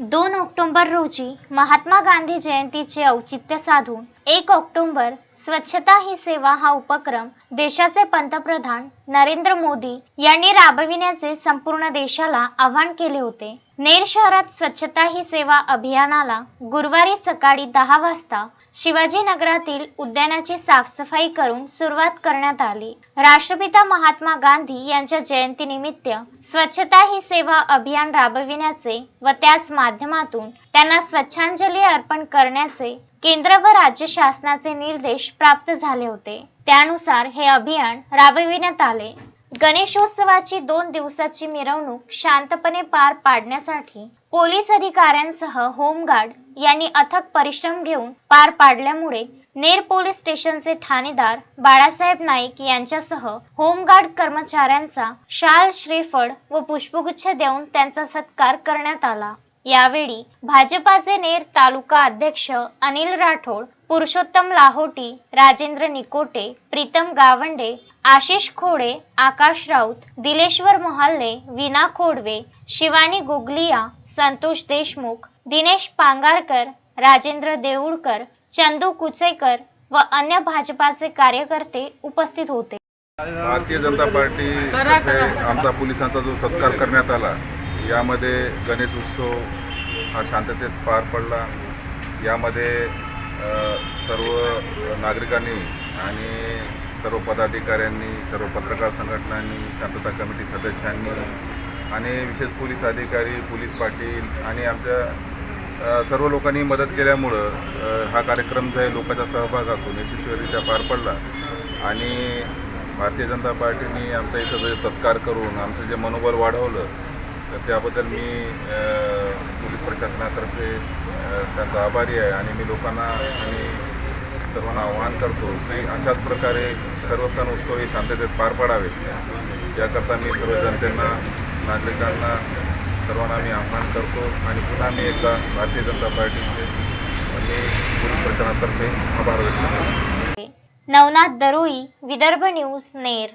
दोन ऑक्टोबर रोजी महात्मा गांधी जयंतीचे औचित्य साधून एक ऑक्टोबर स्वच्छता ही सेवा हा उपक्रम देशाचे पंतप्रधान नरेंद्र मोदी यांनी राबविण्याचे संपूर्ण देशाला आवाहन केले होते. नेर शहरात स्वच्छता ही सेवा अभियानाला गुरुवारी सकाळी दहा वाजता शिवाजीनगरातील उद्यानाची साफसफाई करून सुरुवात करण्यात आली. राष्ट्रपिता महात्मा गांधी यांच्या जयंतीनिमित्त स्वच्छता ही सेवा अभियान राबविण्याचे व त्याच माध्यमातून त्यांना स्वच्छांजली अर्पण करण्याचे केंद्र व राज्य शासनाचे निर्देश प्राप्त झाले होते. त्यानुसार हे अभियान राबविण्यात आले. गणेशोत्सवाची दोन दिवसाची मिरवणूक शांतपणे पार पाडण्यासाठी पोलीस अधिकाऱ्यांसह होमगार्ड यांनी अथक परिश्रम घेऊन पार पाडल्यामुळे नेर पोलीस स्टेशनचे ठाणेदार बाळासाहेब नाईक यांच्यासह होमगार्ड कर्मचाऱ्यांचा शाल श्रीफळ व पुष्पगुच्छ देऊन त्यांचा सत्कार करण्यात आला. यावेळी भाजपाचे नेर तालुका अध्यक्ष अनिल राठोड पुरुषोत्तम लाहोटी राजेंद्र निकोटे प्रीतम गावंडे आशिष खोडे आकाश राऊत दिलेश्वर मोहल्ले विना खोडवे शिवानी गोगलिया संतोष देशमुख दिनेश पांगारकर राजेंद्र देऊळकर चंदू कुचेकर व अन्य भाजपाचे कार्यकर्ते उपस्थित होते. भारतीय जनता पार्टी आमचा पोलिसांचा जो सत्कार करण्यात आला यामध्ये गणेश उत्सव हा शांततेत पार पडला. यामध्ये सर्व नागरिकांनी आणि सर्व पदाधिकाऱ्यांनी सर्व पत्रकार संघटनांनी शांतता कमिटी सदस्यांनी आणि विशेष पोलीस अधिकारी पोलीस पाटील आणि आमच्या सर्व लोकांनी मदत केल्यामुळं हा कार्यक्रम जो आहे लोकांच्या सहभागातून यशस्वीरित्या पार पडला. आणि भारतीय जनता पार्टीने आमचा इथं जे सत्कार करून आमचं जे मनोबल वाढवलं तर त्याबद्दल मी पोलीस प्रशासनातर्फे त्यांचा आभारी आहे आणि मी लोकांना आणि सर्वांना आवाहन करतो की अशाच प्रकारे सर्व सण उत्सव हे शांततेत पार पडावेत. याकरता मी सर्व जनतेना नागरिकांना सर्वांना मी आवाहन करतो आणि पुन्हा मी एकदा भारतीय जनता पार्टीचे मी पोलीस प्रशासनातर्फे आभार व्यक्त करतो. नवनाथ दरोई विदर्भ न्यूज नेर.